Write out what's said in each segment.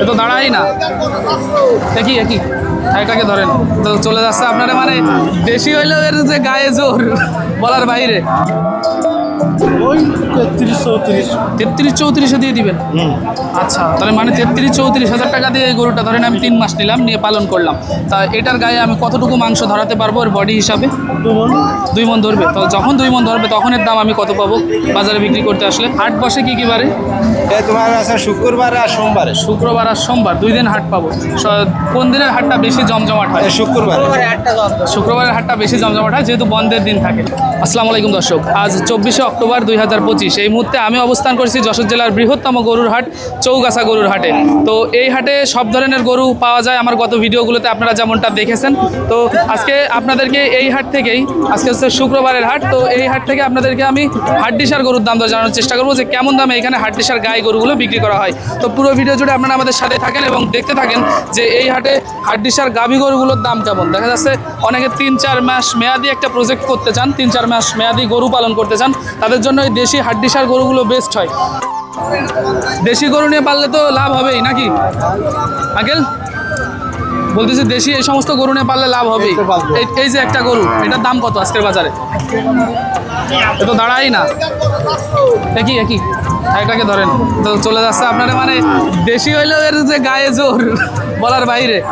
এ তো দাঁড়াই না। একই একই এটাকে ধরেন। তো চলে যাচ্ছে আপনারা মানে বেশি হইলেও এর যে গায়ে জোর বলার বাইরে। ওই তেত্রিশ চৌত্রিশ। তেত্রিশ চৌত্রিশে দিয়ে দিবেন? আচ্ছা তাহলে মানে তেত্রিশ চৌত্রিশ হাজার টাকা দিয়ে গরুটা ধরেন আমি তিন মাস নিলাম নিয়ে পালন করলাম। তা এটার গায়ে আমি কতটুকু মাংস ধরাতে পারব এর বডি হিসাবে? দুমন দুই মন ধরবে। তো যখন দুই মন ধরবে তখন এর দাম আমি কত পাবো বাজারে বিক্রি করতে আসলে? হাট বসে কি কি বারে? তোমার আছে শুক্রবার আর সোমবারে। শুক্রবার আর সোমবার দুই দিন হাট পাবো। কোন দিনের হাটটা বেশি জমজমাট হয়? শুক্রবার। শুক্রবারের হাটটা বেশি জমজমাট হয় যেহেতু বন্ধের দিন থাকে। আসসালামু আলাইকুম দর্শক আজ চব্বিশে অক্টোবর দুই হাজার পঁচিশ। এই মুহূর্তে আমি অবস্থান করছি যশোর জেলার বৃহত্তম গরুর হাট, চৌগাছা গরুর হাটে। তো এই হাটে সব ধরনের গরু পাওয়া যায় আমার গত ভিডিওগুলোতে আপনারা যেমনটা দেখেছেন। তো আজকে আপনাদেরকে এই হাট থেকেই, আজকে হচ্ছে শুক্রবারের হাট, তো এই হাট থেকে আপনাদেরকে আমি হাড্ডিসার গরুর দাম দর জানানোর চেষ্টা করব যে কেমন দামে এখানে হাড্ডিসার গায়ে গরুগুলো বিক্রি করা হয়। তো পুরো ভিডিও জুড়ে আপনারা আমাদের সাথে থাকেন এবং দেখতে থাকেন যে এই হাটে হাড্ডিসার গাভী গরুগুলোর দাম কেমন। দেখা যাচ্ছে অনেকে তিন চার মাস মেয়াদি একটা প্রজেক্ট করতে চান, তিন চার মাস মেয়াদি গরু পালন করতে চান, তাদের জন্য এই দেশি হাড্ডিসার গরুগুলো বেস্ট হয়। দেশি গরু নিয়ে পারলে তো লাভ হবেই নাকি? আঙ্কেল বলতেছি দেশি এই সমস্ত গরু নিয়ে পারলে লাভ হবেই। এই- এই যে একটা গরু এটার দাম কত আজকের বাজারে? এ তো দাঁড়াই না। একই একই। এটাকে ধরেন। তো চলে যাচ্ছে আপনারা মানে দেশি হইলেও এর যে গায়ে জোর বলার বাইরে।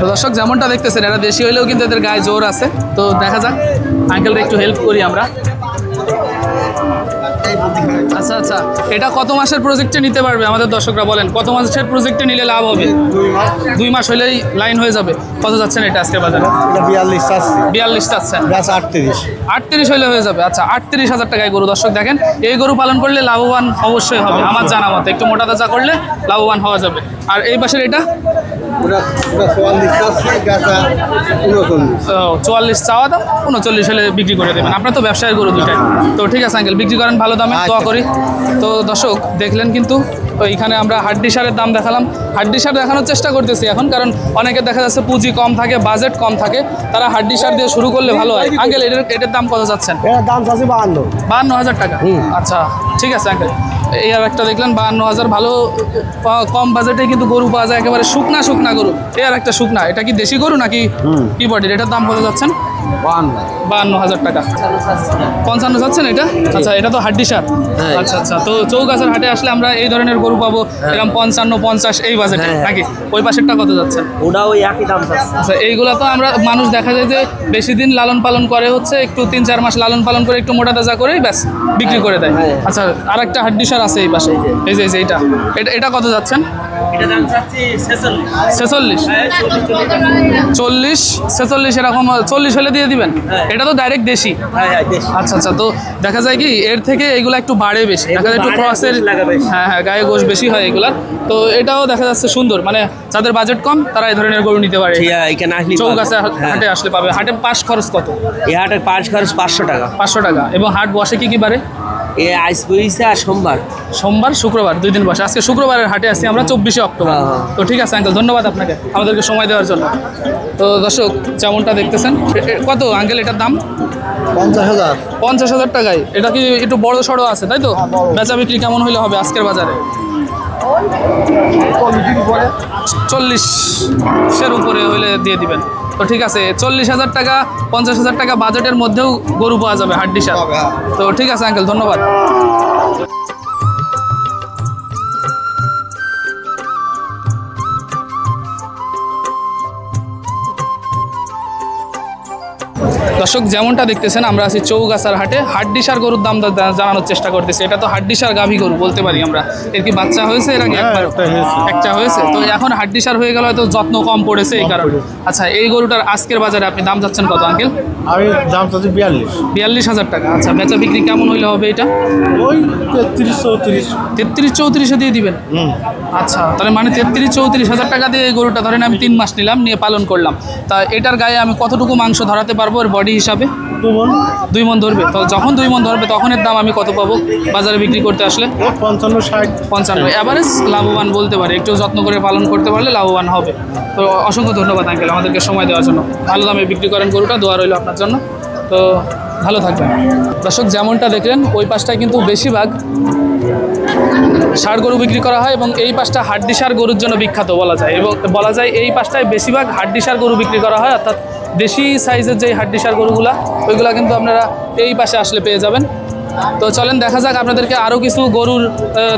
তো দর্শক যেমনটা দেখতেছেন এরা দেশি হইলেও কিন্তু এদের গায়ে জোর আছে। তো দেখা যাক আঙ্কেলটা একটু হেল্প করি আমরা। আচ্ছা আচ্ছা এটা কত মাসের প্রজেক্টে নিতে পারবে? আমাদের দর্শকরা বলেন কত মাসের প্রজেক্টে নিলে লাভ হবে? দুই মাস। হইলেই লাইন হয়ে যাবে। কত যাচ্ছেন এটা আজকে বাজারে? বিয়াল্লিশ বিয়াল্লিশ আটত্রিশ। আটত্রিশ হইলে হয়ে যাবে। আচ্ছা আটত্রিশ হাজার টাকায় গরু। দর্শক দেখেন এই গরু পালন করলে লাভবান অবশ্যই হবে আমার জানা মতে। একটু মোটা তাজা করলে লাভবান হওয়া যাবে। আর এই পাশের এটা? চুয়াল্লিশ চাওয়া দাম উনচল্লিশ হলে বিক্রি করে দেবেন। আপনার তো ব্যবসায়ের গরু দুইটাই। তো ঠিক আছে আঙ্কেল বিক্রি করেন ভালো দামে দোয়া করি। তো দর্শক দেখলেন কিন্তু ওইখানে আমরা হাড্ডি সারের দাম দেখালাম। হাড্ডি সার দেখানোর চেষ্টা করতেছি এখন কারণ অনেকে দেখা যাচ্ছে পুঁজি কম থাকে বাজেট কম থাকে। তারা হাড্ডি সার দিয়ে শুরু করলে ভালো হয়। আঙ্কেল এটার এটার দাম কত যাচ্ছেন দাম চাচ্ছি বাহান্ন। বাহান্ন হাজার টাকা। আচ্ছা ঠিক আছে আঙ্কেল। এই আর একটা দেখলেন বাহান্ন হাজার ভালো কম বাজেটে কিন্তু গরু পাওয়া যায়। একেবারে শুকনা শুকনা গরু। এই আর একটা শুকনা। এটা কি দেশি গরু নাকি কি বডির এটার দাম কত যাচ্ছেন? বাহান্ন। হাজার টাকা। পঞ্চান্ন যাচ্ছেন এটা? আচ্ছা এটা তো হাড্ডি সার। আচ্ছা আচ্ছা তো চৌগাছার হাটে আসলে আমরা এই ধরনের গরু পাবো। এরকম পঞ্চান্ন পঞ্চাশ এই বাজেটে নাকি? ওই পাশেরটা কত ওটা ওই একই দাম আচ্ছা এইগুলো তো আমরা মানুষ দেখা যায় যে বেশি দিন লালন পালন করে হচ্ছে একটু তিন চার মাস লালন পালন করে একটু মোটা তাজা করেই ব্যাস বিক্রি করে দেয়। আচ্ছা আর একটা হাড্ডি সার আছে এই পাশে। এই যে এই যে এইটা। এটা এটা কত যাচ্ছেন? ছেচল্লিশ। হ্যাঁ, চল্লিশ, চল্লিশ। চল্লিশ ছেচল্লিশ এরকম চল্লিশ হলে দিয়ে দিবেন? এটা তো ডাইরেক্ট দেশি? হ্যাঁ, হ্যাঁ। আচ্ছা আচ্ছা তো দেখা যায় কি এর থেকে এগুলো একটু বাড়ে বেশি। দেখা যায় একটু বাড়ে, ক্রসের। হ্যাঁ হ্যাঁ গায়ে গোশ বেশি হয় এগুলার তো এটাও দেখা যাচ্ছে সুন্দর। মানে যাদের বাজেট কম তারা এই ধরনের গরু নিতে পারে। ঠিক আছে, এখানে আসলে চৌগাছা হ্যাঁ। হাটে আসলে পাবে। হাটে পাস খরচ কত? এই হাটের পাঁচ খরচ পাঁচশো টাকা। পাঁচশো টাকা। এবং হাট বসে কি কি বারে এ আইস বইছে আর সোমবার। সোমবার শুক্রবার দুই দিন বসে। আজকে শুক্রবারের হাটে আসছি আমরা চব্বিশে অক্টোবর। হ্যাঁ, হ্যাঁ। তো ঠিক আছে আঙ্কেল ধন্যবাদ আপনাকে আমাদেরকে সময় দেওয়ার জন্য। তো দর্শক যেমনটা দেখতেছেন কত আঙ্কেল এটার দাম? পঞ্চাশ হাজার। পঞ্চাশ হাজার টাকায়। এটা কি একটু বড় সড়ো আছে তাই তো? বেচা বিক্রি কেমন হলে হবে আজকের বাজারে? চল্লিশের উপরে হইলে দিয়ে দিবেন। তো ঠিক আছে চল্লিশ হাজার টাকা পঞ্চাশ হাজার টাকা বাজেটের মধ্যেও গরু পাওয়া যাবে হাড্ডি সার হ্যাঁ। তো ঠিক আছে আঙ্কেল ধন্যবাদ দর্শক যেমনটা দেখতেছেন আমরা আছি চৌগাছার হাটে। হাড্ডিসার গরুর দাম জানানোর চেষ্টা করতেছি। এটা তো হাড্ডিসার গাভী গরু বলতে পারি আমরা। এর কি বাচ্চা হয়েছে? এর আগে হ্যাঁ, একবার একটা হয়েছে। তো এখন হাড্ডিসার হয়ে গেল হয়তো যত্ন কম পড়েছে এই কারণে। আচ্ছা এই গরুটার আজকের বাজারে আপনি দাম যাচ্ছেন কত আঙ্কেল? আমি দাম চাচ্ছি বিয়াল্লিশ। বিয়াল্লিশ হাজার টাকা। আচ্ছা বেচা বিক্রি কেমন হইলে হবে এটা? ওই তেত্রিশ চৌত্রিশ। তেত্রিশ চৌত্রিশে দিয়ে দিবেন? হুম। আচ্ছা তাহলে মানে তেত্রিশ চৌত্রিশ হাজার টাকা দিয়ে এই গরুটা ধরেন আমি তিন মাস নিলাম নিয়ে পালন করলাম। তা এটার গায়ে আমি কতটুকু মাংস ধরাতে পারব? এর বডি হিসাবে? দুমন দুই মন ধরবে। তো যখন দুই মন ধরবে তখন এর দাম আমি কত পাবো? বাজারে বিক্রি করতে আসলে? পঞ্চান্ন ষাট। পঞ্চান্ন। অ্যাভারেজ লাভবান বলতে পারে। একটু যত্ন করে পালন করতে পারলে লাভবান হবে। তো অসংখ্য ধন্যবাদ আঙ্কেল আমাদেরকে সময় দেওয়ার জন্য। ভালো দামে বিক্রি করেন গরুটা দোয়া রইল আপনার জন্য। তো ভালো থাকবেন। দর্শক যেমনটা দেখলেন ওই পাশটায় কিন্তু বেশিরভাগ ষাড় গরু বিক্রি করা হয় এবং এই পাশটা হাড্ডি সার গরুর জন্য বিখ্যাত বলা যায়। এবং বলা যায় এই পাশটায় বেশিরভাগ হাড্ডি সার গরু বিক্রি করা হয় অর্থাৎ দেশি সাইজের যে হাড্ডি সার গরুগুলা ওইগুলা কিন্তু আপনারা এই পাশে আসলে পেয়ে যাবেন। তো চলেন দেখা যাক আপনাদেরকে আরও কিছু গরুর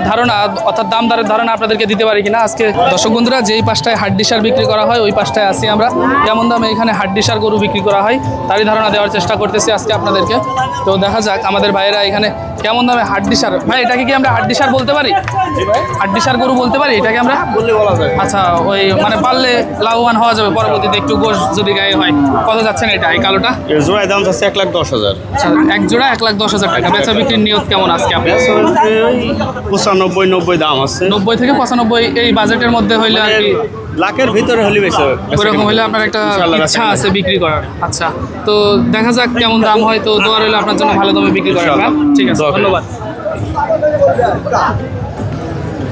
ধারণা অর্থাৎ দাম দরের ধারণা আপনাদেরকে দিতে পারি কিনা। আজকে দর্শক বন্ধুরা যেই পাশটায় হাড্ডি সার বিক্রি করা হয় ওই পাশটায় আসি আমরা। কেমন দামে এখানে হাড্ডি সার গরু বিক্রি করা হয় তারই ধারণা দেওয়ার চেষ্টা করতেছি আজকে আপনাদেরকে। তো দেখা যাক আমাদের ভাইয়েরা এখানে কেমন দামে হাড্ডি সার ভাই এটাকে কি আমরা হাড্ডি সার বলতে পারি? হাড্ডি সার গরু বলতে পারি এটাকে আমরা? বললে বলা যায়। আচ্ছা ওই মানে পারলে লাভবান হওয়া যাবে পরবর্তীতে একটু গোশ যদি গায়ে হয়। কত যাচ্ছেন এটা এই কালোটা? জোড়ায় দাম যাচ্ছে এক লাখ দশ হাজার। আচ্ছা এক জোড়া এক লাখ দশ হাজার টাকা বেচা বিক্রির নিয়ত কেমন আজকে আপনার পঁচানব্বই নব্বই দাম আছে নব্বই থেকে পঁচানব্বই এই বাজেটের মধ্যে হইলে আর কি লাখের ভিতরে হলে বেশি ওরকম হলে আপনার একটা ইচ্ছা আছে বিক্রি করার আচ্ছা তো দেখা যাক কেমন দাম হয় তো দোয়ার হলে আপনার জন্য ভালো দামে বিক্রি করার। ঠিক আছে ধন্যবাদ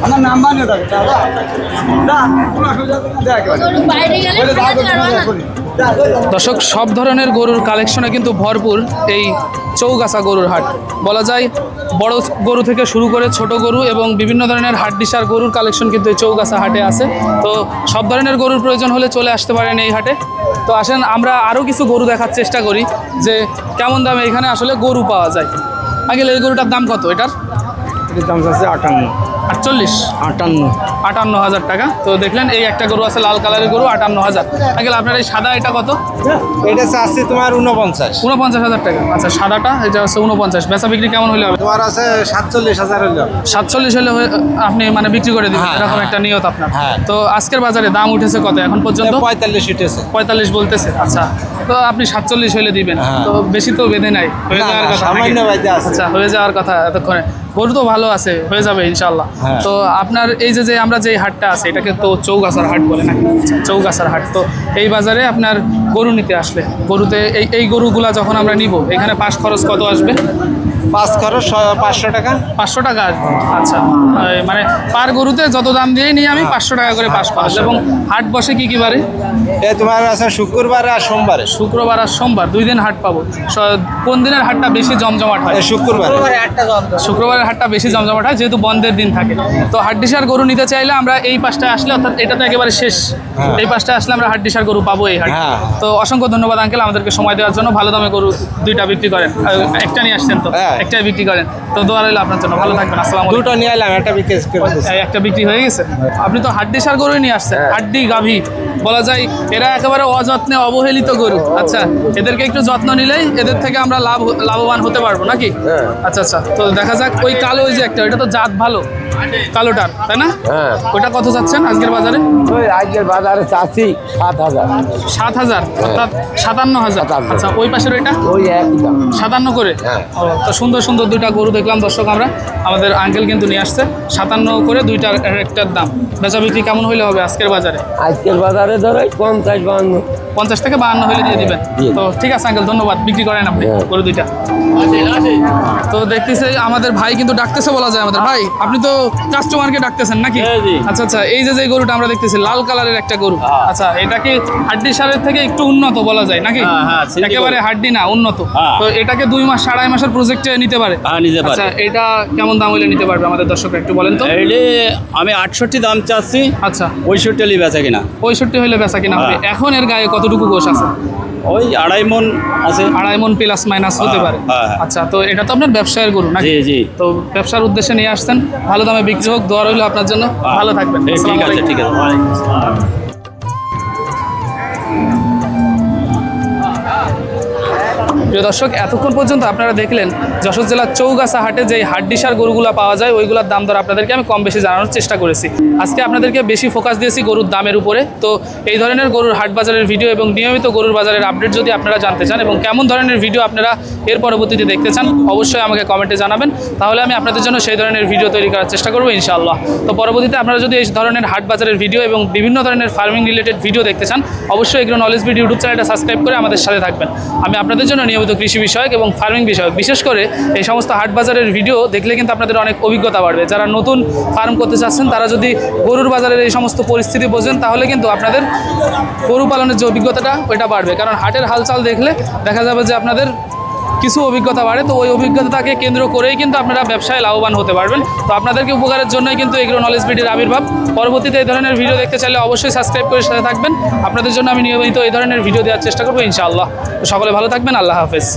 আমার নাম্বার নিয়ে বাইরে গেলে না দর্শক, সব ধরনের গরুর কালেকশনে কিন্তু ভরপুর এই চৌগাছা গরুর হাট। বলা যায়, বড় গরু থেকে শুরু করে ছোট গরু এবং বিভিন্ন ধরনের হাড্ডিসার গরুর কালেকশন কিন্তু এই চৌগাছা হাটে আছে। তো সব ধরনের গরুর প্রয়োজন হলে চলে আসতে পারেন এই হাটে। তো আসেন, আমরা আরও কিছু গরু দেখার চেষ্টা করি যে কেমন দামে এখানে আসলে গরু পাওয়া যায়। আগে এই গরুটার দাম কত এটার দাম আছে আটান্ন। আটচল্লিশ? আটান্ন। আটান্ন হাজার টাকা। তো দেখলেন এই একটা গরু আছে লাল কালারের গরু আটান্ন হাজার। আগে আপনার এই সাদা এটা কত? এটা আছে তোমার উনপঞ্চাশ উনপঞ্চাশ হাজার টাকা। আচ্ছা সাদাটা এটা হচ্ছে উনপঞ্চাশ বেচা বিক্রি কেমন হলে হবে? তোমার আছে সাতচল্লিশ হাজার হলো সাতচল্লিশ হলে আপনি মানে বিক্রি করে দিবেন হ্যাঁ, এরকম হ্যাঁ। একটা নিয়ত আপনার। হ্যাঁ। তো আজকের বাজারে দাম উঠেছে কত? এখন পর্যন্ত? পঁয়তাল্লিশ উঠেছে। পঁয়তাল্লিশ বলতেছে। আচ্ছা। তো আপনি সাতচল্লিশ হলে দিবেন। হ্যাঁ। তো বেশি তো বেঁধে নাই। হয়ে যাওয়ার কথা। আচ্ছা হয়ে যাওয়ার কথা এতক্ষণে। গরু তো ভালো আছে হয়ে যাবে ইনশাল্লাহ হ্যাঁ। তো আপনার এই যে যে আমরা যে হাটটা আছে এটাকে তো চৌগাছার হাট বলে নাকি? চৌগাছার হাট। তো এই বাজারে আপনার গরু নিতে আসলে গরুতে এই এই গরুগুলা যখন আমরা নিব এখানে পাশ খরচ কত আসবে? পাঁচ খরচ পাঁচশো টাকা। পাঁচশো টাকা আসবে? আচ্ছা মানে পার গরুতে যত দাম দিয়েই নিই আমি পাঁচশো টাকা করে পাস খরচ। এবং হাট বসে কি কী বারে এ তোমার আছে শুক্রবার আর সোমবারে। শুক্রবার আর সোমবার দুই দিন হাট পাবো। কোন দিনের হাটটা বেশি জমজমাট হয়? শুক্রবার। শুক্রবারের হাটটা বেশি জমজমাট হয় যেহেতু বন্ধের দিন থাকে। তো হাড্ডিসার গরু নিতে চাইলে আমরা এই পাশটায় আসলে অর্থাৎ এটা তো একেবারে শেষ। হ্যাঁ। এই পাশটায় আসলে আমরা হাড্ডিসার গরু পাবো এই হাট। হ্যাঁ। তো অসংখ্য ধন্যবাদ আঙ্কেল আমাদেরকে সময় দেওয়ার জন্য। ভালো দামে গরু দুইটা বিক্রি করেন। একটা নিয়ে আসছেন তো? হ্যাঁ। একটাই বিক্রি করেন। তো দোয়া রইল আপনার জন্য। ভালো থাকবেন। আসসালাম দুটো নিয়ে এলাম একটা বিক্রি করে দিচ্ছি। এই একটা বিক্রি হয়ে গেছে। আপনি তো হাড্ডি সার গরুই নিয়ে আসছেন। হাড্ডি গাভী বলা যায় এরা একেবারে অযত্নে অবহেলিত গরু। আচ্ছা এদেরকে একটু যত্ন নিলেই এদের থেকে আমরা লাভ লাভবান হতে পারব নাকি? আচ্ছা আচ্ছা তো দেখা যাক ওই কালো ওই যে একটা ওইটা তো জাত ভালো। কালোটার তাই না? হ্যাঁ। ওইটা কত যাচ্ছেন আজকের বাজারে? আজকের বাজারে চাচ্ছি সাত হাজার। সাত হাজার অর্থাৎ সাতান্ন হাজার। আচ্ছা ওই পাশের ওইটা? ওই একই দাম। সাতান্ন করে? হ্যাঁ। তো সুন্দর সুন্দর দুইটা গরু দেখলাম দর্শক আমরা। আমাদের আঙ্কেল কিন্তু নিয়ে আসছে। সাতান্ন করে দুইটার একটার দাম। বেচা বিক্রি কেমন হইলে হবে আজকের বাজারে? আজকের বাজারে ধরো এই পঞ্চাশ বান্ন পঞ্চাশ থেকে বাহান্ন হলে দিয়ে দিবেন। তো ঠিক আছে আঙ্কেল ধন্যবাদ। বিক্রি করেন আপনি হ্যাঁ। গরু দুইটা। তো দেখতেছে আমাদের ভাই কিন্তু ডাকতেছে বলা যায় আমাদের। ভাই আপনি তো কাস্টমারকে ডাকতেছেন নাকি? আচ্ছা আচ্ছা এই যে যে গরুটা আমরা দেখতেছি লাল কালারের একটা গরু। আচ্ছা এটা কি হাড্ডি সারের থেকে একটু উন্নত বলা যায় নাকি? একেবারে হাড্ডি না উন্নত। তো এটাকে দুই মাস আড়াই মাসের প্রজেক্টে নিতে পারে? হ্যাঁ, নিতে পারে। আচ্ছা এটা কেমন দাম হইলে নিতে পারবে আমাদের দর্শক একটু বলেন তো? আমি আটষট্টি দাম চাচ্ছি। আচ্ছা। পঁয়ষট্টি হলে বেচা কিনা। পঁয়ষট্টি হইলে বেচা কিনা। হবে হ্যাঁ। এখন এর গায়ে কতটুকু গোশ আছে? ওই আড়াই মন আছে। আড়াই মন প্লাস মাইনাস হতে হ্যাঁ, পারে। হ্যাঁ। আচ্ছা তো এটা তো আপনার ব্যবসায়ের গরু না জি জি। তো ব্যবসার উদ্দেশ্যে নিয়ে আসছেন ভালো দামে বিক্রি হোক দোয়া রইল আপনার জন্য। ভালো থাকবেন। ঠিক আছে ঠিক আছে প্রিয় দর্শক, এতক্ষণ পর্যন্ত আপনারা দেখলেন যশোর জেলার চৌগাছা হাটে যে হাড্ডিসার গরুগুলো পাওয়া যায়, ওইগুলোর দাম দর আপনাদেরকে আমি কম বেশি জানানোর চেষ্টা করেছি। আজকে আপনাদেরকে বেশি ফোকাস দিয়েছি গরুর দামের উপরে। তো এই ধরনের গরুর হাট বাজারের ভিডিও এবং নিয়মিত গরুর বাজারের আপডেট যদি আপনারা জানতে চান এবং কেমন ধরনের ভিডিও আপনারা এর পরবর্তীতে দেখতে চান, অবশ্যই আমাকে কমেন্টে জানাবেন। তাহলে আমি আপনাদের জন্য সেই ধরনের ভিডিও তৈরি করার চেষ্টা করব ইনশাআল্লাহ। তো পরবর্তীতে আপনারা যদি এই ধরনের হাট বাজারের ভিডিও এবং বিভিন্ন ধরনের ফার্মিং রিলেটেড ভিডিও দেখতে চান, অবশ্যই এগ্রো নলেজ ভিডিও ইউটিউব চ্যানেলটা সাবস্ক্রাইব করে আমাদের সাথে থাকবেন। আমি আপনাদের জন্য নিয়মিত কৃষি বিষয়ক এবং ফার্মিং বিষয়ক। বিশেষ করে এই সমস্ত হাট বাজারের ভিডিও দেখলে কিন্তু আপনাদের অনেক অভিজ্ঞতা বাড়বে। যারা নতুন ফার্ম করতে চাচ্ছেন, তারা যদি গরুর বাজারের এই সমস্ত পরিস্থিতি বোঝেন, তাহলে কিন্তু আপনাদের গরু পালনের যে অভিজ্ঞতাটা, ওইটা বাড়বে। কারণ হাটের হালচাল দেখলে দেখা যাবে যে আপনাদের কিছু অভিজ্ঞতা বাড়ে, তো ওই অভিজ্ঞতাকে কেন্দ্র করেই কিন্তু আপনারা ব্যবসায় লাভবান হতে পারবেন। তো আপনাদেরকে উপকারের জন্যই কিন্তু এগ্রো নলেজ বিডির আবির্ভাব। পরবর্তীতে এই ধরনের ভিডিও দেখতে চাইলে অবশ্যই সাবস্ক্রাইব করে সাথে থাকবেন। আপনাদের জন্য আমি নিয়মিত এই ধরনের ভিডিও দেওয়ার চেষ্টা করব ইনশাআল্লাহ। তো সকলে ভালো থাকবেন, আল্লাহ হাফেজ।